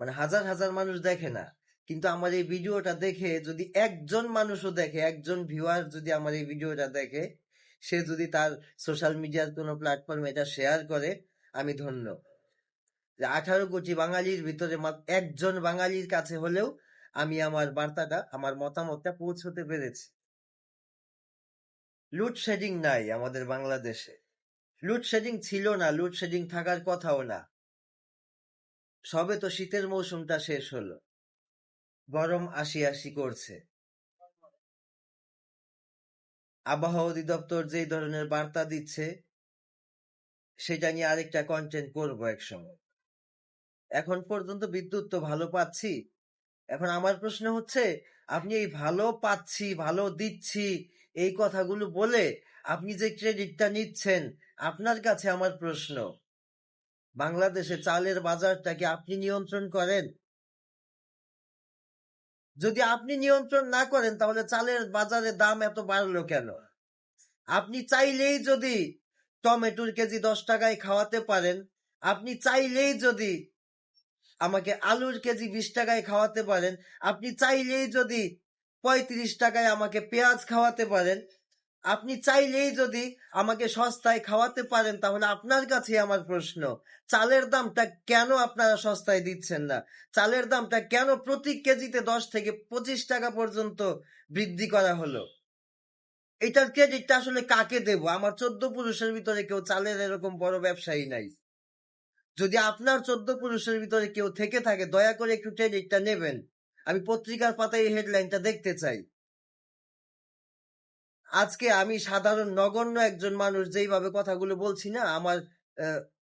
মানে হাজার হাজার মানুষ দেখে না। কিন্তু আমার এই ভিডিওটা দেখে যদি একজন মানুষও দেখে, একজন ভিউয়ার যদি আমার এই ভিডিওটা দেখে, সে যদি তার সোশ্যাল মিডিয়ার কোনো প্ল্যাটফর্মে এটা শেয়ার করে, আমি ধন্য। যে আঠারো কোটি বাঙালির ভিতরে একজন বাঙালির কাছে হলেও আমি আমার বার্তাটা, আমার মতামতটা পৌঁছতে পেরেছি। লোডশেডিং নাই আমাদের বাংলাদেশে। লোডশেডিং ছিল না লোডশেডিং থাকার কথাও না। সবে তো শীতের মৌসুমটা শেষ হলো। গরম আসি আসি করছে। আবহাওয়া অধিদপ্তর যেই ধরনের বার্তা দিচ্ছে, সেটা নিয়ে আরেকটা কন্টেন্ট করব একসময়। এখন পর্যন্ত বিদ্যুৎ তো ভালো পাচ্ছি। এখন আমার প্রশ্ন হচ্ছে, আপনি এই ভালো পাচ্ছি, ভালো দিচ্ছি, এই কথাগুলো বলে আপনি যে ক্রেডিটটা নিচ্ছেন, আপনার কাছে আমার প্রশ্ন। বাংলাদেশে চালের বাজারটাকে আপনি নিয়ন্ত্রণ করেন? যদি আপনি নিয়ন্ত্রণ না করেন, তাহলে চালের বাজারে দাম এত বাড়লো কেন? আপনি চাইলেই যদি টমেটোর কেজি দশ টাকায় খাওয়াতে পারেন, আপনি চাইলেই যদি আমাকে আলুর কেজি বিশ টাকায় খাওয়াতে পারেন, আপনি চাইলেই যদি পঁয়ত্রিশ টাকায় আমাকে পেঁয়াজ খাওয়াতে পারেন আপনি চাইলেই যদি আমাকে সস্তায় খাওয়াতে পারেন, তাহলে আপনার কাছে আমার প্রশ্ন। চালের দামটা কেন আপনারা সস্তায় দিচ্ছেন না? চালের দামটা কেন প্রতি কেজিতে দশ থেকে পঁচিশ টাকা পর্যন্ত বৃদ্ধি করা হলো? এটার ক্রেডিটটা আসলে কাকে দেব? আমার চোদ্দ পুরুষের ভিতরে কেউ চালের এরকম বড় ব্যবসায়ী নাই। যদি আপনার চোদ্দ পুরুষের ভিতরে কেউ থেকে থাকে, দয়া করে একটু ক্রেডিটটা নেবেন। আমি পত্রিকার পাতায় এই হেডলাইনটা দেখতে চাই। আজকে আমি সাধারণ নগণ্য একজন মানুষ যেইভাবে কথাগুলো বলছি না, আমার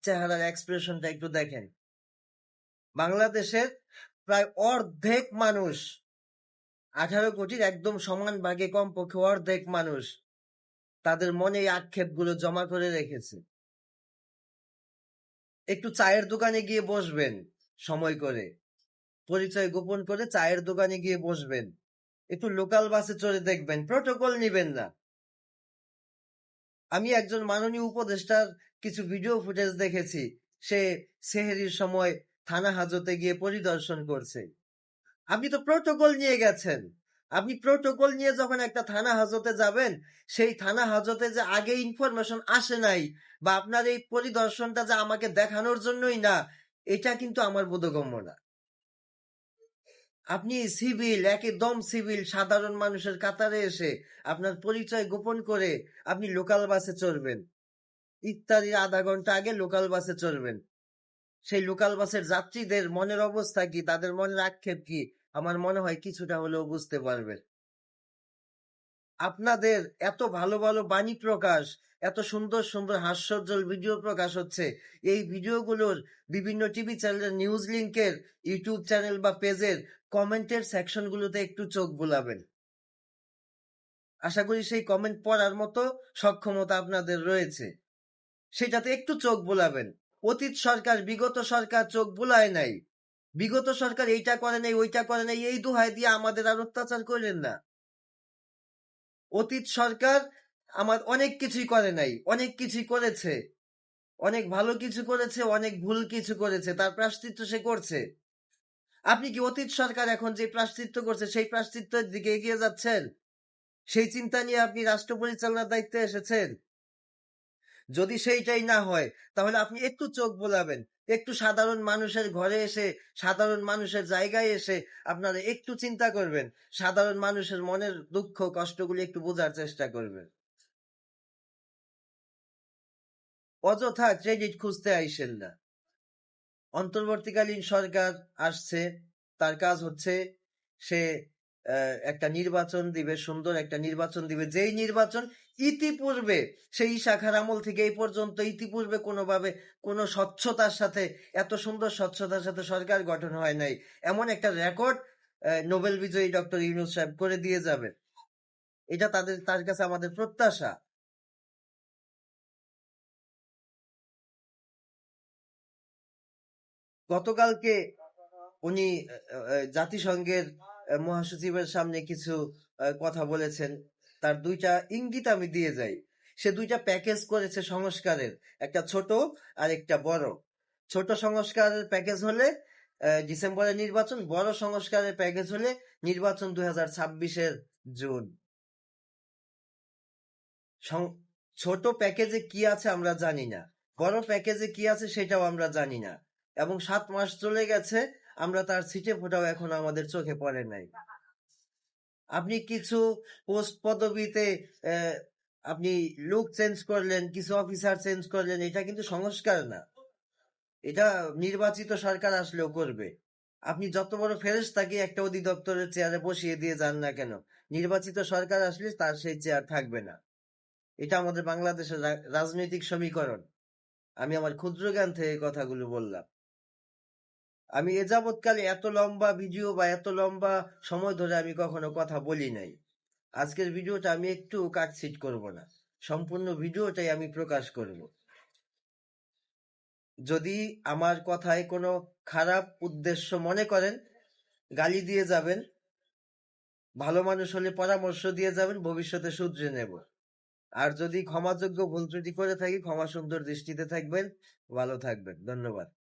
চেহারার এক্সপ্রেশনটা একটু দেখেন। বাংলাদেশের প্রায় অর্ধেক মানুষ, আঠারো কোটির একদম সমান ভাগে কমপক্ষে অর্ধেক মানুষ, তাদের মনে আক্ষেপগুলো জমা করে রেখেছে। একটু চায়ের দোকানে গিয়ে বসবেন সময় করে। পরিচয় গোপন করে চায়ের দোকানে গিয়ে বসবেন। একটু লোকাল বাসে চড়ে দেখবেন। প্রোটোকল নিবেন না। আমি একজন মাননীয় উপদেষ্টার কিছু ভিডিও ফুটেজ দেখেছি। সে সেহেরির সময় থানা হাজতে গিয়ে পরিদর্শন করছে। আপনি তো প্রোটোকল নিয়ে গেছেন। আপনি প্রোটোকল নিয়ে যখন একটা থানা হাজতে যাবেন, সেই থানা হাজতে যে আগে ইনফরমেশন আসে নাই বা আপনার এই পরিদর্শনটা যে আমাকে দেখানোর জন্যই না, এটা কিন্তু আমার বোধগম্য না। আপনি সিভিল, একদম সিভিল, সাধারণ মানুষের কাতারে এসে আপনার পরিচয় গোপন করে আপনি লোকাল বাসে চড়বেন। ইত্যাদির আধা ঘণ্টা আগে লোকাল বাসে চড়বেন। সেই লোকাল বাসের যাত্রীদের মনের অবস্থা কি? তাদের মনের আক্ষেপ কি? আমার মনে হয় কিছুটা হলেও বুঝতে পারবেন। আপনাদের এত ভালো ভালো বাণী প্রকাশ, এত সুন্দর সুন্দর হাস্যজ্জ্বল ভিডিও প্রকাশ হচ্ছে। এই ভিডিওগুলোর বিভিন্ন টিভি চ্যানেলের নিউজ লিঙ্কের ইউটিউব চ্যানেল বা পেজের কমেন্টের সেকশনগুলোতে একটু চোখ বুলাবেন। আশা করি সেই কমেন্ট পড়ার মতো সক্ষমতা আপনাদের রয়েছে। সেটাতে একটু চোখ বোলাবেন। অতীত সরকার, বিগত সরকার চোখ বুলায় নাই। বিগত সরকার এইটা করে নাই, ওইটা করে নাই, এই দুহাই দিয়ে আমাদের আর অত্যাচার করলেন না। অতীত সরকার আমার অনেক কিছুই করে নাই, অনেক কিছুই করেছে। অনেক ভালো কিছু করেছে, অনেক ভুল কিছু করেছে, তার প্রাশ্চিত্য সে করছে। আপনি কি অতীত সরকার এখন যে প্রাশ্চিত্য করছে, সেই প্রাশ্চিত্যের দিকে এগিয়ে যাচ্ছেন? সেই চিন্তা নিয়ে আপনি রাষ্ট্র পরিচালনার দায়িত্বে এসেছেন? যদি সেইটাই না হয়, তাহলে আপনি একটু চোখ বোলাবেন। একটু সাধারণ মানুষের ঘরে এসে, সাধারণ মানুষের জায়গায় এসে আপনারা একটু চিন্তা করবেন। সাধারণ মানুষের মনের দুঃখ, কষ্টগুলি একটু বোঝার চেষ্টা করবেন। অযথা ক্রেডিট খুঁজতে আইসেন না। অন্তর্বর্তীকালীন সরকার আসছে, তার কাজ হচ্ছে সে একটা নির্বাচন দিবে, সুন্দর একটা নির্বাচন দিবে। যেই নির্বাচন ইতিপূর্বে, সেই শাখার আমল থেকে এই পর্যন্ত ইতিপূর্বে কোনোভাবে কোনো স্বচ্ছতার সাথে, এত সুন্দর স্বচ্ছতার সাথে সরকার গঠন হয় নাই। এমন একটা রেকর্ড নোবেল বিজয়ী ডক্টর ইউনুস সাহেব করে দিয়ে যাবে। এটা তাদের, তার কাছে আমাদের প্রত্যাশা। গতকালকে উনি জাতিসংঘের মহাসচিবের সামনে কিছু কথা বলেছেন। তার দুইটা ইঙ্গিত আমি দিয়ে যাই। সে দুইটা প্যাকেজ করেছে সংস্কারের একটা ছোট আর একটা বড়। ছোট সংস্কারের প্যাকেজ হলে আহ, ডিসেম্বরে নির্বাচন বড় সংস্কারের প্যাকেজ হলে নির্বাচন দুই হাজার ছাব্বিশের জুন। ছোট প্যাকেজে কি আছে আমরা জানি না। বড় প্যাকেজে কি আছে সেটাও আমরা জানি না। এবং সাত মাস চলে গেছে আমরা তার সিটে ফোটাও এখন আমাদের চোখে পড়ে নাই। আপনি কিছু পোস্ট পদবিতে আপনি লুক চেঞ্জ করলেন, কিছু অফিসার চেঞ্জ করলেন, এটা কিন্তু সংস্কার না। এটা নির্বাচিত সরকার আসলেও করবে। আপনি যত বড় ফেরেশতাকে একটা অধিদপ্তরের চেয়ারে বসিয়ে দিয়ে যান না কেন, নির্বাচিত সরকার আসলে তার সেই চেয়ার থাকবে না। এটা আমাদের বাংলাদেশের রাজনৈতিক সমীকরণ। আমি আমার ক্ষুদ্র জ্ঞান থেকে কথাগুলো বললাম। আমি এ যাবৎকালে এত লম্বা ভিডিও বা এত লম্বা সময় ধরে আমি কখনো কথা বলি নাই। আজকের ভিডিওটা আমি একটু কাটছিট করব না। সম্পূর্ণ ভিডিওটাই আমি প্রকাশ করব। যদি আমার কথায় কোনো খারাপ উদ্দেশ্য মনে করেন, গালি দিয়ে যাবেন, ভালো মানুষ হলে পরামর্শ দিয়ে যাবেন, ভবিষ্যতে শুধরে নেব। আর যদি ক্ষমাযোগ্য ভুল ত্রুটি করে থাকি, ক্ষমা সুন্দর দৃষ্টিতে থাকবেন। ভালো থাকবেন। ধন্যবাদ।